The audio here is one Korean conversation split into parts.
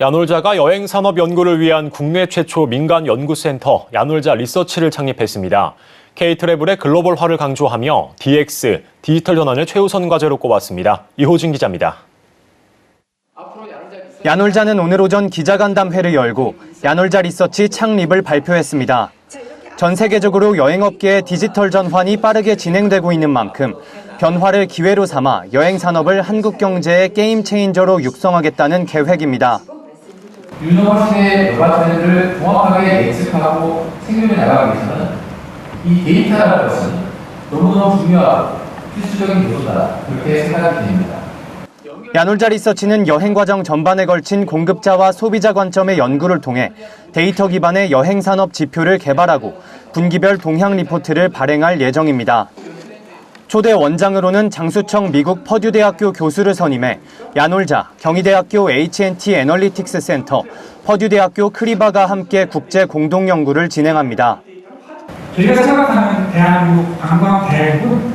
야놀자가 여행 산업 연구를 위한 국내 최초 민간 연구센터 야놀자 리서치를 창립했습니다. K-트래블의 글로벌화를 강조하며 DX, 디지털 전환을 최우선 과제로 꼽았습니다. 이호진 기자입니다. 야놀자는 오늘 오전 기자간담회를 열고 야놀자 리서치 창립을 발표했습니다. 전 세계적으로 여행업계의 디지털 전환이 빠르게 진행되고 있는 만큼 변화를 기회로 삼아 여행 산업을 한국 경제의 게임 체인저로 육성하겠다는 계획입니다. 유노화 시대의 여가 트렌드를 정확하게 예측하고 생존해 나가기 위해서는 이 데이터라는 것은 너무너무 중요하고 필수적인 요소다 그렇게 생각이 됩니다. 야놀자 리서치는 여행 과정 전반에 걸친 공급자와 소비자 관점의 연구를 통해 데이터 기반의 여행 산업 지표를 개발하고 분기별 동향 리포트를 발행할 예정입니다. 초대 원장으로는 장수청 미국 퍼듀대학교 교수를 선임해 야놀자, 경희대학교 H&T 애널리틱스 센터, 퍼듀대학교 크리바가 함께 국제 공동 연구를 진행합니다. 저희가 생각하는 대한민국 관광 대국은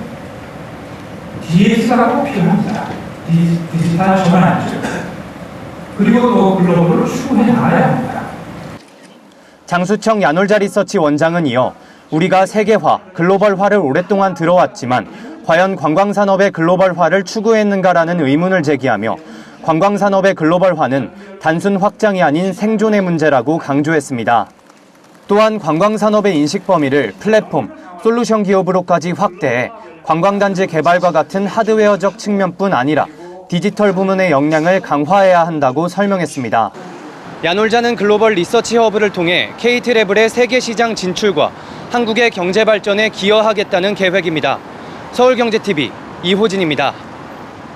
DX가 꼭 필요합니다. 디- 디지털 전환이죠. 그리고 또 글로벌을 추구해 나가야 합니다. 장수청 야놀자 리서치 원장은 이어 우리가 세계화, 글로벌화를 오랫동안 들어왔지만 과연 관광산업의 글로벌화를 추구했는가라는 의문을 제기하며 관광산업의 글로벌화는 단순 확장이 아닌 생존의 문제라고 강조했습니다. 또한 관광산업의 인식 범위를 플랫폼, 솔루션 기업으로까지 확대해 관광단지 개발과 같은 하드웨어적 측면뿐 아니라 디지털 부문의 역량을 강화해야 한다고 설명했습니다. 야놀자는 글로벌 리서치 허브를 통해 K-트래블의 세계 시장 진출과 한국의 경제 발전에 기여하겠다는 계획입니다. 서울경제TV 이호진입니다.